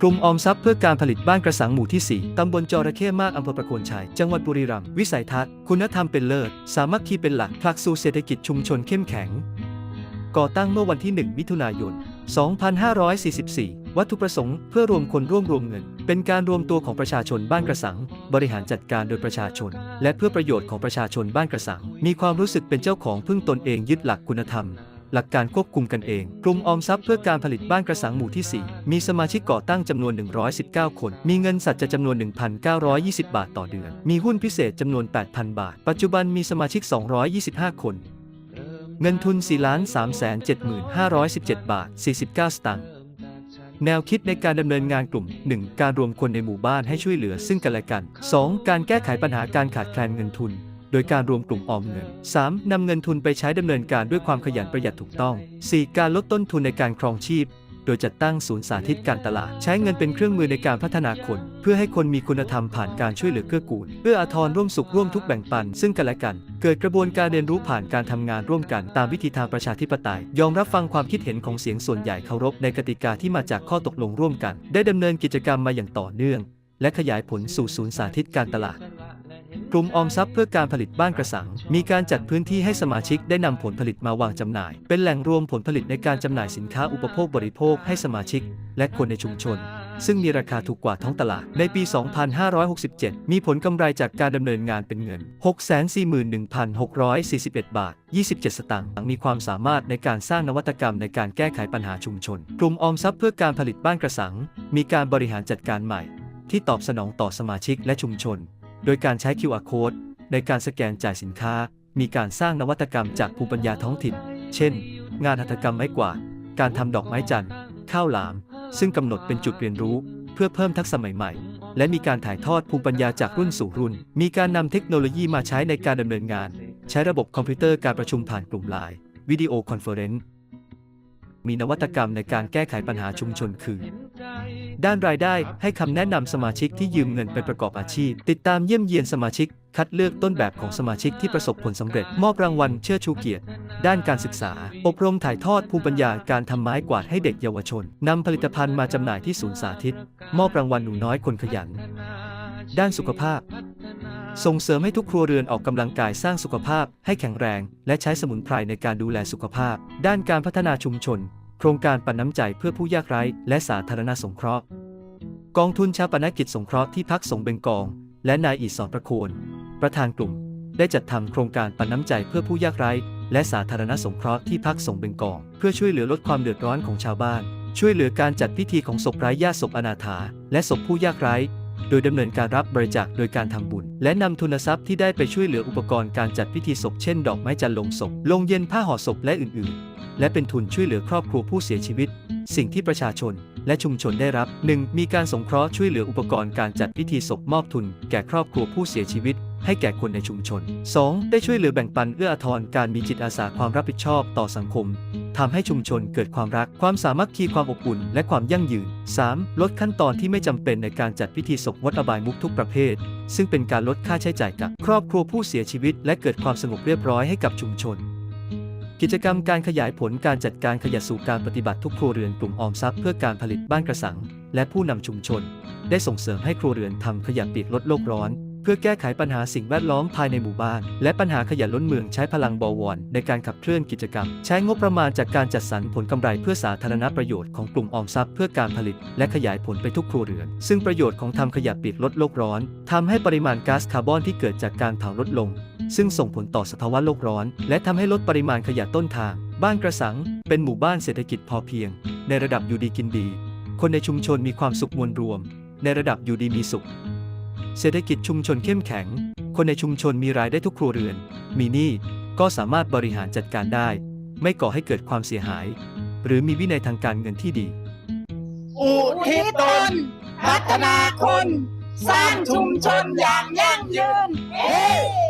กลุ่มออมทรัพย์เพื่อการผลิตบ้านกระสังหมู่ที่ 4 ตำบลจระเข้มากอำเภอประโคนชัย จังหวัดบุรีรัมย์ วิสัยทัศน์ คุณธรรมเป็นเลิศ สามัคคีเป็นหลัก ผลักสู่เศรษฐกิจชุมชนเข้มแข็ง ก่อตั้งเมื่อวันที่ 1 มิถุนายน 2544 วัตถุประสงค์เพื่อรวมคนร่วมรวมเงิน เป็นการรวมตัวของประชาชนบ้านกระสัง บริหารจัดการโดยประชาชน และเพื่อประโยชน์ของประชาชนบ้านกระสัง มีความรู้สึกเป็นเจ้าของพึ่งตนเองยึดหลักคุณธรรม หลักการควบคุมกันเอง กลุ่มออมทรัพย์เพื่อการผลิตบ้านกระสังหมู่ที่ 4 มีสมาชิกก่อตั้งจำนวน 119 คน มีเงินสัตว์จะจำนวน 1,920 บาทต่อเดือน มีหุ้นพิเศษจำนวน 8,000 บาท ปัจจุบันมีสมาชิก 225 คน เงินทุน 4 3 7 5 1 7 บาท 49 สตางค์แนวคิดในการดำเนินงานกลุ่ม 1. การรวมคนในหมู่บ้านให้ช่วยเหลือซึ่งกันและกัน 2. การแก้ไขปัญหาการขาดแคลนเงินทุน ดยการรวมกลุ่มออมเงิน 3. นำเงินทุนไปใช้ดำเนินการด้วยความขยันประหยัดถูกต้อง 4. การลดต้นทุนในการครองชีพ โดยจัดตั้งศูนย์สาธิตการตลาด ใช้เงินเป็นเครื่องมือในการพัฒนาคน เพื่อให้คนมีคุณธรรมผ่านการช่วยเหลือเกื้อกูลเพื่ออาทรร่วมสุขร่วมทุกแบ่งปัน ซึ่งกันและกัน เกิดกระบวนการเรียนรู้ผ่านการทำงานร่วมกันตามวิธีทางประชาธิปไตย ยอมรับฟังความคิดเห็นของเสียงส่วนใหญ่เคารพในกติกาที่มาจากข้อตกลงร่วมกัน ได้ดำเนินกิจกรรมมาอย่างต่อเนื่อง และขยายผลสู่ศูนย์สาธิตการตลาด กลุ่มออมทรัพย์เพื่อการผลิตบ้านกระสัง มีการจัดพื้นที่ให้สมาชิกได้นำผลผลิตมาวางจำหน่าย เป็นแหล่งรวมผลผลิตในการจำหน่ายสินค้าอุปโภคบริโภคให้สมาชิก และคนในชุมชน ซึ่งมีราคาถูกกว่าท้องตลาด ในปี 2567 มีผลกำไรจากการดำเนินงานเป็นเงิน 641,641 บาท 27 สตางค์มีความสามารถในการสร้างนวัตกรรมในการแก้ไขปัญหาชุมชน กลุ่มออมทรัพย์เพื่อการผลิตบ้านกระสัง มีการบริหารจัดการใหม่ ที่ตอบสนองต่อสมาชิกและชุมชน โดยการใช้ QR code ในการสแกนจ่ายสินค้า มีการสร้างนวัตกรรมจากภูมิปัญญาท้องถิ่น เช่น งานหัตถกรรมไม้กวาด การทำดอกไม้จันทร์ ข้าวหลาม ซึ่งกำหนดเป็นจุดเรียนรู้เพื่อเพิ่มทักษะใหม่ๆ และมีการถ่ายทอดภูมิปัญญาจากรุ่นสู่รุ่น มีการนำเทคโนโลยีมาใช้ในการดำเนินงาน ใช้ระบบคอมพิวเตอร์การประชุมผ่านกลุ่มไลน์วิดีโอคอนเฟอเรนซ์มีนวัตกรรมในการแก้ไขปัญหาชุมชนคือ ด้านรายได้ให้คำแนะนำสมาชิกที่ยืมเงินไปประกอบอาชีพ ติดตามเยี่ยมเยียนสมาชิก คัดเลือกต้นแบบของสมาชิกที่ประสบผลสำเร็จ มอบรางวัลเชื่อชูเกียรติ ด้านการศึกษา อบรมถ่ายทอดภูมิปัญญาการทำไม้กวาดให้เด็กเยาวชนนำผลิตภัณฑ์มาจำหน่ายที่ศูนย์สาธิต มอบรางวัลหนูน้อยคนขยัน ด้านสุขภาพส่งเสริมให้ทุกครัวเรือนออกกำลังกายสร้างสุขภาพให้แข็งแรง และใช้สมุนไพรในการดูแลสุขภาพ ด้านการพัฒนาชุมชน โครงการปันน้ำใจเพื่อผู้ยากไร้ และสาธารณสงเคราะห์ กองทุนชาปนกิจสงเคราะห์ที่พักสงเบงกอง และนายอีสอนประโคนประธานกลุ่ม ได้จัดทำโครงการปันน้ำใจเพื่อผู้ยากไร้ และสาธารณสงเคราะห์ที่พักสงเบงกอง เพื่อช่วยเหลือลดความเดือดร้อนของชาวบ้าน ช่วยเหลือการจัดพิธีของศพไร้ญาติศพอนาถา และศพผู้ยากไร้โดยดำเนินการรับบริจาคโดยการทำบุญ และนำทุนทรัพย์ที่ได้ไปช่วยเหลืออุปกรณ์การจัดพิธีศพเช่นดอกไม้จันทร์ลงศพลงเย็นผ้าห่อศพและอื่นๆ และเป็นทุนช่วยเหลือครอบครัวผู้เสียชีวิต สิ่งที่ประชาชนและชุมชนได้รับ 1. มีการสงเคราะห์ช่วยเหลืออุปกรณ์การจัดพิธีศพมอบทุน แก่ครอบครัวผู้เสียชีวิต ให้แก่คนในชุมชน 2. ได้ช่วยเหลือแบ่งปันเอื้ออาทรการมีจิตอาสาความรับผิดชอบต่อสังคมทำให้ชุมชนเกิดความรัก ความสามัคคีความอบอุ่น และความยั่งยืน 3. ลดขั้นตอนที่ไม่จำเป็นในการจัดพิธีศพวัดอบายมุกทุกประเภท ซึ่งเป็นการลดค่าใช้จ่ายกับครอบครัวผู้เสียชีวิต และเกิดความสงบเรียบร้อยให้กับชุมชน กิจกรรมการขยายผลการจัดการขยะสู่การปฏิบัติทุกครัวเรือนกลุ่มออมทรัพย์เพื่อการผลิตบ้านกระสัง และผู้นำชุมชน ได้ส่งเสริมให้ครัวเรือนทำขยะปีกลดโลกร้อน เพื่อแก้ไขปัญหาสิ่งแวดล้อมภายในหมู่บ้าน และปัญหาขยะล้นเมืองใช้พลังบวร ในการขับเคลื่อนกิจกรรม ใช้งบประมาณจากการจัดสรรผลกำไรเพื่อสาธารณประโยชน์ของกลุ่มออมทรัพย์เพื่อการผลิต และขยายผลไปทุกครัวเรือน ซึ่งประโยชน์ของทำขยะปีกลดโลกร้อนทำให้ปริมาณก๊าซคาร์บอนที่เกิดจากการเผาลดลง ซึ่งส่งผลต่อสภาวะโลกร้อน และทำให้ลดปริมาณขยะต้นทาง บ้านกระสัง เป็นหมู่บ้านเศรษฐกิจพอเพียง ในระดับอยู่ดีกินดี คนในชุมชนมีความสุขมวลรวม ในระดับอยู่ดีมีสุข เศรษฐกิจชุมชนเข้มแข็ง คนในชุมชนมีรายได้ทุกครัวเรือน มีหนี้ก็สามารถบริหารจัดการได้ ไม่ก่อให้เกิดความเสียหาย หรือมีวินัยทางการเงินที่ดี อุทิศตน พัฒนาคน สร้างชุมชนอย่างยั่งยืนเฮ้